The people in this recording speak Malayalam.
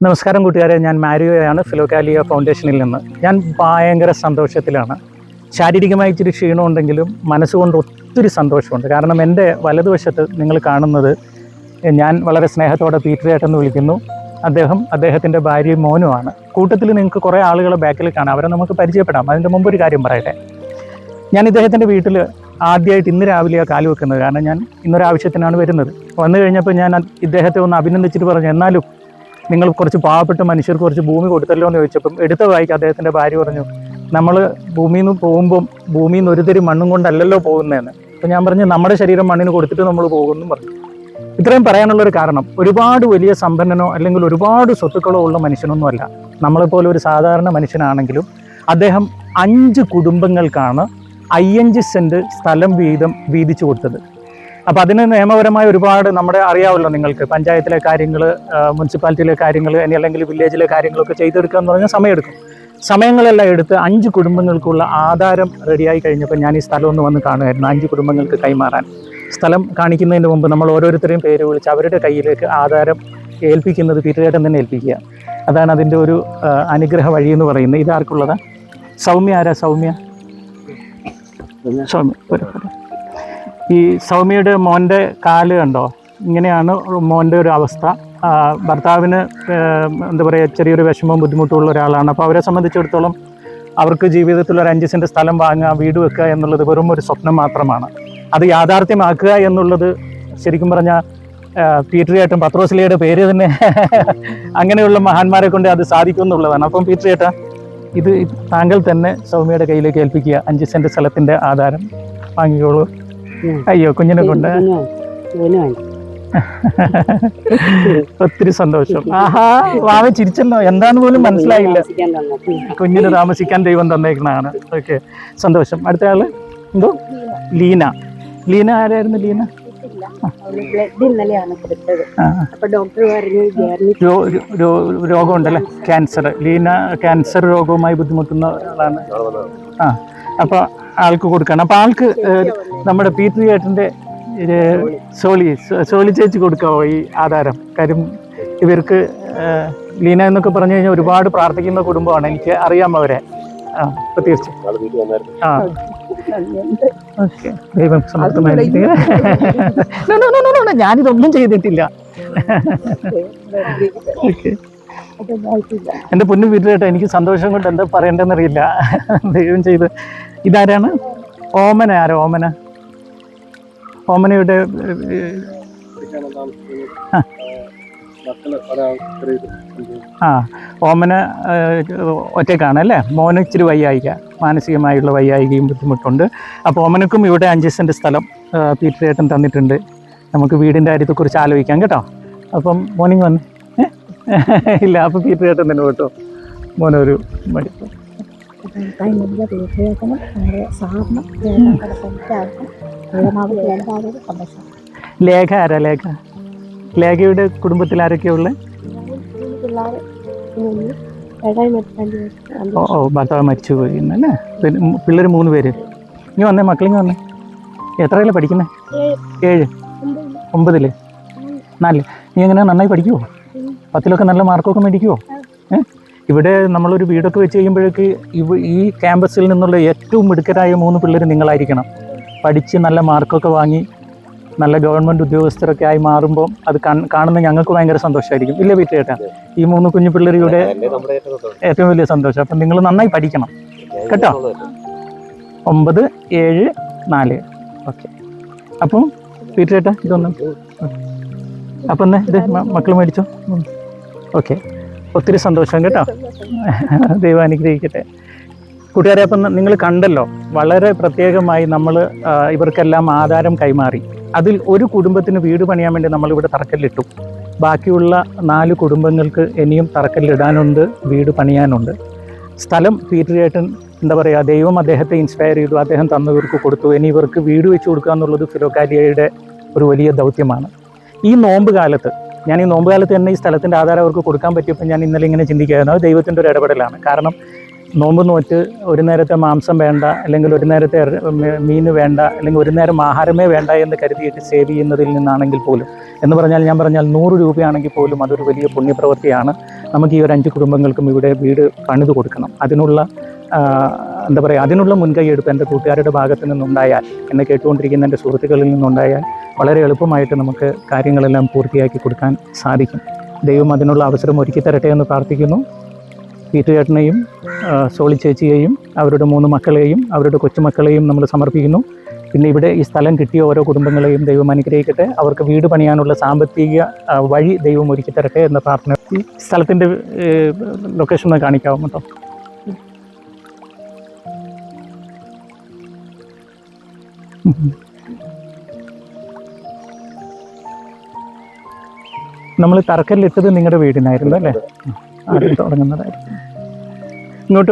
നമസ്കാരം കൂട്ടുകാരെ ഞാൻ മാരിയോയാണ് ഫിലോകാലിയ ഫൗണ്ടേഷനിൽ നിന്ന്. ഞാൻ ഭയങ്കര സന്തോഷത്തിലാണ്. ശാരീരികമായി ഇച്ചിരി ക്ഷീണമുണ്ടെങ്കിലും മനസ്സുകൊണ്ട് ഒത്തിരി സന്തോഷമുണ്ട്. കാരണം എന്റെ വലതുവശത്ത് നിങ്ങൾ കാണുന്നത് ഞാൻ വളരെ സ്നേഹത്തോടെ പീറ്റർ ഏട്ടെന്ന് വിളിക്കുന്നു. അദ്ദേഹം അദ്ദേഹത്തിന്റെ ഭാര്യയും മോനുമാണ് കൂട്ടത്തിൽ നിങ്ങൾക്ക് കുറേ ആളുകളെ ബാക്കിൽ കാണാം. അവരെ നമുക്ക് പരിചയപ്പെടാം. അതിന്റെ മുമ്പ് ഒരു കാര്യം പറയട്ടെ. ഞാൻ ഇദ്ദേഹത്തിന്റെ വീട്ടിൽ ആദ്യമായിട്ട് ഇന്ന് രാവിലെയാണ് കാലുവെക്കുന്നത് കാരണം ഞാൻ ഇന്നൊരു ആവശ്യത്തിനാണ് വരുന്നത്. വന്നു കഴിഞ്ഞപ്പോൾ ഞാൻ ഇദ്ദേഹത്തെ ഒന്ന് അഭിനന്ദിച്ചിട്ട് പറഞ്ഞു എന്നാലും നിങ്ങൾ കുറച്ച് പാവപ്പെട്ട മനുഷ്യർക്ക് കുറച്ച് ഭൂമി കൊടുത്തല്ലോ എന്ന് ചോദിച്ചപ്പം എടുത്ത വായിക്ക് അദ്ദേഹത്തിന്റെ ഭാര്യ പറഞ്ഞു നമ്മൾ ഭൂമിയിൽ നിന്ന് പോകുമ്പം ഭൂമിയിൽ നിന്ന് ഒരുതരി മണ്ണും കൊണ്ടല്ലല്ലോ പോകുന്നതെന്ന്. അപ്പം ഞാൻ പറഞ്ഞു നമ്മുടെ ശരീരം മണ്ണിന് കൊടുത്തിട്ട് നമ്മൾ പോകുമെന്ന് പറഞ്ഞു. ഇത്രയും പറയാനുള്ളൊരു കാരണം ഒരുപാട് വലിയ സമ്പന്നനോ അല്ലെങ്കിൽ ഒരുപാട് സ്വത്തുക്കളോ ഉള്ള മനുഷ്യനൊന്നുമല്ല. നമ്മളെപ്പോലെ ഒരു സാധാരണ മനുഷ്യനാണെങ്കിലും അദ്ദേഹം അഞ്ച് കുടുംബങ്ങൾക്കാണ് അയ്യഞ്ച് സെന്റ് സ്ഥലം വീതം വീതിച്ചു കൊടുത്തത്. അപ്പോൾ അതിന് നിയമപരമായ ഒരുപാട് നമ്മുടെ അറിയാമല്ലോ നിങ്ങൾക്ക്. പഞ്ചായത്തിലെ കാര്യങ്ങൾ മുനിസിപ്പാലിറ്റിയിലെ കാര്യങ്ങൾ ഇനി അല്ലെങ്കിൽ വില്ലേജിലെ കാര്യങ്ങളൊക്കെ ചെയ്തെടുക്കുക എന്ന് പറഞ്ഞാൽ സമയമെടുക്കും. സമയങ്ങളെല്ലാം എടുത്ത് അഞ്ച് കുടുംബങ്ങൾക്കുള്ള ആധാരം റെഡിയായി കഴിഞ്ഞപ്പോൾ ഞാൻ ഈ സ്ഥലം ഒന്ന് വന്ന് കാണുമായിരുന്നു. അഞ്ച് കുടുംബങ്ങൾക്ക് കൈമാറാൻ. സ്ഥലം കാണിക്കുന്നതിന് മുമ്പ് നമ്മൾ ഓരോരുത്തരെയും പേര് വിളിച്ച് അവരുടെ കയ്യിലേക്ക് ആധാരം ഏൽപ്പിക്കുന്നത് പീറ്ററേട്ടൻ തന്നെ ഏൽപ്പിക്കുക. അതാണ് അതിന്റെ ഒരു അനുഗ്രഹ വഴി എന്ന് പറയുന്നത്. ഇതാർക്കുള്ളതാണ് സൗമ്യ ആരാ? സൗമ്യ? സൗമ്യ. ഈ സൗമ്യയുടെ മോന്റെ കാൽ കണ്ടോ? ഇങ്ങനെയാണ് മോന്റെ ഒരു അവസ്ഥ. ഭർത്താവിന് എന്താ പറയുക ചെറിയൊരു വിഷമവും ബുദ്ധിമുട്ടുള്ള ഒരാളാണ്. അപ്പോൾ അവരെ സംബന്ധിച്ചിടത്തോളം അവർക്ക് ജീവിതത്തിൽ ഒരു അഞ്ച് സെന്റ് സ്ഥലം വാങ്ങുക വീട് വെക്കുക എന്നുള്ളത് വെറും ഒരു സ്വപ്നം മാത്രമാണ്. അത് യാഥാർത്ഥ്യമാക്കുക എന്നുള്ളത് ശരിക്കും പറഞ്ഞാൽ പീറ്ററിയേട്ടൻ പത്രോസിലയുടെ പേര് തന്നെ അങ്ങനെയുള്ള മഹാന്മാരെ കൊണ്ട് അത് സാധിക്കും എന്നുള്ളതാണ്. അപ്പം പീറ്ററിയേട്ട ഇത് താങ്കൾ തന്നെ സൗമ്യയുടെ കയ്യിലേക്ക് ഏൽപ്പിക്കുക. അഞ്ച് സെന്റ് സ്ഥലത്തിന്റെ ആധാരം വാങ്ങിക്കോളൂ. അയ്യോ കുഞ്ഞിനെ കൊണ്ട്. ഒത്തിരി സന്തോഷം. ആഹാ വാവ ചിരിച്ചല്ലോ എന്താന്ന് പോലും മനസ്സിലായില്ല. കുഞ്ഞിന് താമസിക്കാൻ ദൈവം തന്നേക്കണാണ് ഓക്കെ സന്തോഷം. അടുത്ത ആൾ? എന്തോ? ലീന. ലീന ആരായിരുന്നു ലീന? രോഗമുണ്ടല്ലേ? ക്യാൻസർ. ലീന ക്യാൻസർ രോഗവുമായി ബുദ്ധിമുട്ടുന്ന ആളാണ്. ആ അപ്പോൾ ആൾക്ക് കൊടുക്കണം. അപ്പോൾ ആൾക്ക് നമ്മുടെ നമ്മുടെ പീറ്റർ ചേട്ടന്റെ സോളി സോളി ചേച്ചി കൊടുക്കാവോ ഈ ആധാരം? കാര്യം ഇവർക്ക് ലീന എന്നൊക്കെ പറഞ്ഞു കഴിഞ്ഞാൽ ഒരുപാട് പ്രാർത്ഥിക്കുന്ന കുടുംബമാണ്. എനിക്ക് അറിയാം അവരെ. ആ തീർച്ചയായും. ആ. ഓക്കെ. ദൈവം ഞാനിതൊന്നും ചെയ്തിട്ടില്ല. ഓക്കെ. എന്റെ പൊന്നു വീട്ടിലേട്ടോ എനിക്ക് സന്തോഷം കൊണ്ട് എന്താ പറയണ്ടെന്നറിയില്ല ദൈവം ചെയ്ത് ഇതാരാണ്? ഓമന ആരാ ഓമന? ഓമനയുടെ ആ. ഓമന ഒറ്റക്കാണ് അല്ലേ? മോന് ഇച്ചിരി വയ്യായിക മാനസികമായുള്ള വയ്യായികയും ബുദ്ധിമുട്ടുണ്ട്. അപ്പോൾ ഓമനക്കും ഇവിടെ അഞ്ച് സെന്റ് സ്ഥലം ഏഹ്, തന്നിട്ടുണ്ട്. നമുക്ക് വീടിന്റെ കാര്യത്തെക്കുറിച്ച് ആലോചിക്കാം കേട്ടോ. അപ്പം മോർണിംഗ് വന്ന്. ഇല്ല അപ്പോൾ പീറ്റർ ഏട്ടൻ തന്നെ കേട്ടോ മോനൊരു മടി അതിനുള്ള തീർച്ചയായിട്ടും നമ്മുടെ സാറിന് എല്ലാവരും സന്തോഷം ലേഖ ആരാ ലേഖ? ലേഖയുടെ കുടുംബത്തിൽ ആരൊക്കെയാ ഉള്ളത് പിള്ളേർ ഓ ഓ ഭർത്താവ് മരിച്ചു പോയി എന്നല്ലേ പിള്ളേർ മൂന്ന് പേര്. ഇനി വന്നേ മക്കളിങ്ങ് വന്നേ. എത്രയല്ലേ പഠിക്കുന്നത് ഏഴ്. ഒമ്പതിൽ. നാല്. നീ എങ്ങനെ നന്നായി പഠിക്കുമോ പത്തിലൊക്കെ നല്ല മാർക്കൊക്കെ മേടിക്കുമോ ഏ? ഇവിടെ നമ്മളൊരു വീടൊക്കെ വെച്ച് കഴിയുമ്പോഴേക്ക് ഇവ ഈ ക്യാമ്പസിൽ നിന്നുള്ള ഏറ്റവും മിടുക്കരായ മൂന്ന് പിള്ളേർ നിങ്ങളായിരിക്കണം. പഠിച്ച് നല്ല മാർക്കൊക്കെ വാങ്ങി നല്ല ഗവൺമെന്റ് ഉദ്യോഗസ്ഥരൊക്കെ ആയി മാറുമ്പോൾ അത് കാണുന്ന ഞങ്ങൾക്ക് ഭയങ്കര സന്തോഷമായിരിക്കും ഇല്ല വീട്ടിലേട്ടാ? ഈ മൂന്ന് കുഞ്ഞു പിള്ളേരുടെ ഇവിടെ ഏറ്റവും വലിയ സന്തോഷം. അപ്പം നിങ്ങൾ നന്നായി പഠിക്കണം. കേട്ടോ? ഒമ്പത് ഏഴ് നാല്. ഓക്കെ. അപ്പം വീട്ടിലേട്ടാ ഇതൊന്നും. അപ്പം എന്നാ ഇത് മക്കൾ മേടിച്ചോ? ഓക്കെ. ഒത്തിരി സന്തോഷം കേട്ടോ. ദൈവം അനുഗ്രഹിക്കട്ടെ. കൂട്ടുകാരെ അപ്പം നിങ്ങൾ കണ്ടല്ലോ വളരെ പ്രത്യേകമായി നമ്മൾ ഇവർക്കെല്ലാം ആധാരം കൈമാറി. അതിൽ ഒരു കുടുംബത്തിന് വീട് പണിയാൻ വേണ്ടി നമ്മളിവിടെ തറക്കല്ലിട്ടു. ബാക്കിയുള്ള നാല് കുടുംബങ്ങൾക്ക് ഇനിയും തറക്കല്ലിടാനുണ്ട് വീട് പണിയാനുണ്ട്. സ്ഥലം പീറ്റിരേട്ടൻ എന്താ പറയുക ദൈവം അദ്ദേഹത്തെ ഇൻസ്പയർ ചെയ്തു അദ്ദേഹം തന്നവർക്ക് കൊടുത്തു. ഇനി ഇവർക്ക് വീട് വെച്ച് കൊടുക്കുക എന്നുള്ളത് ഫിലോക്കാലിയയുടെ ഒരു വലിയ ദൗത്യമാണ്. ഈ നോമ്പ് കാലത്ത് ഞാൻ ഈ നോമ്പ് കാലത്ത് തന്നെ ഈ സ്ഥലത്തിന്റെ ആധാരം അവർക്ക് കൊടുക്കാൻ പറ്റിയപ്പോൾ ഞാൻ ഇന്നലെ ഇങ്ങനെ ചിന്തിക്കുകയായിരുന്നു. അത് ദൈവത്തിന്റെ ഒരു ഇടപെടലാണ്. കാരണം നോമ്പ് നോറ്റ് ഒരു നേരത്തെ മാംസം വേണ്ട അല്ലെങ്കിൽ ഒരു നേരത്തെ മീൻ വേണ്ട അല്ലെങ്കിൽ ഒരു നേരം ആഹാരമേ വേണ്ട എന്ന് കരുതിയിട്ട് സേവ് ചെയ്യുന്നതിൽ നിന്നാണെങ്കിൽ പോലും എന്ന് പറഞ്ഞാൽ ഞാൻ പറഞ്ഞാൽ നൂറ് രൂപയാണെങ്കിൽ പോലും അതൊരു വലിയ പുണ്യപ്രവൃത്തിയാണ്. നമുക്ക് ഈ ഒരു അഞ്ച് കുടുംബങ്ങൾക്കും ഇവിടെ വീട് പണിത് കൊടുക്കണം. അതിനുള്ള എന്താ പറയുക അതിനുള്ള മുൻകൈയെടുപ്പ് എന്റെ കൂട്ടുകാരുടെ ഭാഗത്തു നിന്നുണ്ടായാൽ എന്നെ കേട്ടുകൊണ്ടിരിക്കുന്ന എന്റെ സുഹൃത്തുക്കളിൽ നിന്നുണ്ടായാൽ വളരെ എളുപ്പമായിട്ട് നമുക്ക് കാര്യങ്ങളെല്ലാം പൂർത്തിയാക്കി കൊടുക്കാൻ സാധിക്കും. ദൈവം അതിനുള്ള അവസരം ഒരുക്കി തരട്ടെ എന്ന് പ്രാർത്ഥിക്കുന്നു. പീറ്റുചേട്ടനെയും സോളി ചേച്ചിയെയും അവരുടെ മൂന്ന് മക്കളെയും അവരുടെ കൊച്ചുമക്കളെയും നമ്മൾ സമർപ്പിക്കുന്നു. പിന്നെ ഇവിടെ ഈ സ്ഥലം കിട്ടിയ ഓരോ കുടുംബങ്ങളെയും ദൈവം അനുഗ്രഹിക്കട്ടെ. അവർക്ക് വീട് പണിയാനുള്ള സാമ്പത്തിക വഴി ദൈവം ഒരുക്കി തരട്ടെ എന്ന പ്രാർത്ഥന. സ്ഥലത്തിന്റെ ലൊക്കേഷൻ ഒന്ന് കാണിക്കാവും കേട്ടോ? നമ്മൾ തറക്കല്ലിട്ടത് നിങ്ങളുടെ വീടിനായിരുന്നു അല്ലേ? തുടങ്ങുന്നതായിരുന്നു. ഇങ്ങോട്ട്